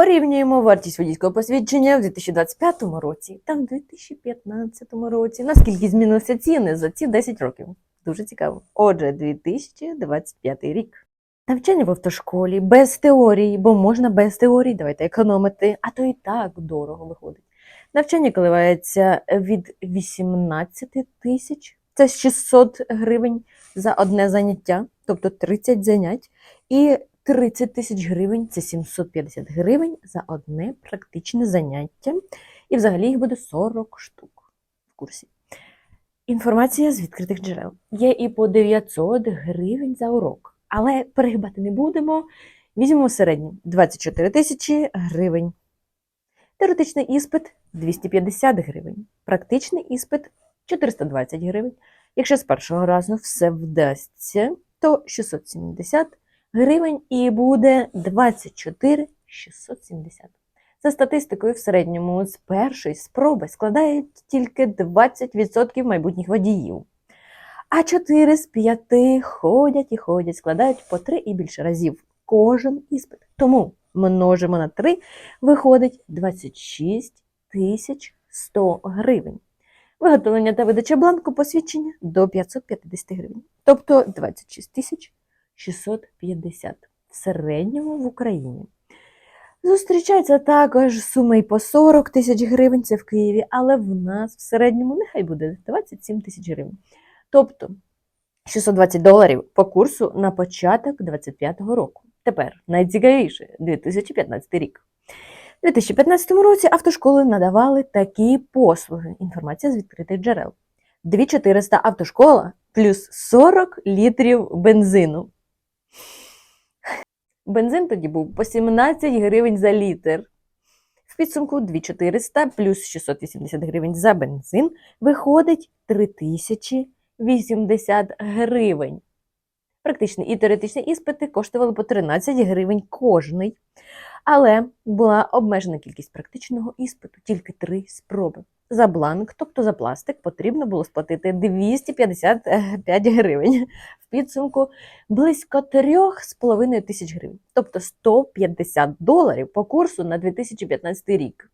Порівнюємо вартість водійського посвідчення в 2025 році та в 2015 році. Наскільки змінилися ціни за ці 10 років? Дуже цікаво. Отже, 2025 рік. Навчання в автошколі без теорії, бо можна без теорії, давайте економити, а то і так дорого виходить. Навчання коливається від 18 тисяч, це 600 гривень за одне заняття, тобто 30 занять, і 30 тисяч гривень це 750 гривень за одне практичне заняття. І взагалі їх буде 40 штук в курсі. Інформація з відкритих джерел. Є і по 900 гривень за урок. Але перегибати не будемо. Візьмемо середню 24 тисячі гривень. Теоретичний іспит 250 гривень. Практичний іспит 420 гривень. Якщо з першого разу все вдасться, то 670 гривень і буде 24 670. За статистикою, в середньому з першої спроби складають тільки 20% майбутніх водіїв. А 4 з 5 ходять і ходять, складають по 3 і більше разів кожен іспит. Тому множимо на 3, виходить 26 тисяч 100 гривень. Виготовлення та видача бланку посвідчення до 550 гривень. Тобто 26 тисяч 650 в середньому в Україні. Зустрічаються також суми і по 40 тисяч гривень, це в Києві, але в нас в середньому нехай буде 27 тисяч гривень. Тобто 620 доларів по курсу на початок 25-го року. Тепер найцікавіше 2015 рік. У 2015 році автошколи надавали такі послуги. Інформація з відкритих джерел. 2400 автошкола плюс 40 літрів бензину. Бензин тоді був по 17 гривень за літр. В підсумку 2400 плюс 680 гривень за бензин виходить 3080 гривень. Практичний і теоретичні іспити коштували по 13 гривень кожний. Але була обмежена кількість практичного іспиту, тільки три спроби. За бланк, тобто за пластик, потрібно було сплатити 255 гривень. В підсумку близько 3,5 тисяч гривень, тобто 150 доларів по курсу на 2015 рік.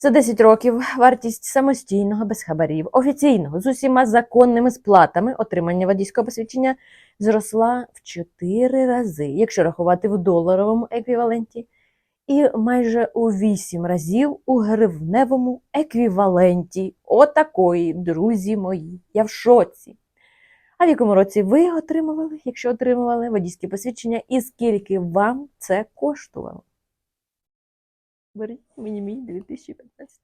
За 10 років вартість самостійного без хабарів, офіційного з усіма законними сплатами отримання водійського посвідчення зросла в 4 рази, якщо рахувати в доларовому еквіваленті, і майже у 8 разів у гривневому еквіваленті. Отакої, друзі мої, я в шоці. А в якому році ви отримували, якщо отримували водійське посвідчення, і скільки вам це коштувало? Беріть мені мій 2015.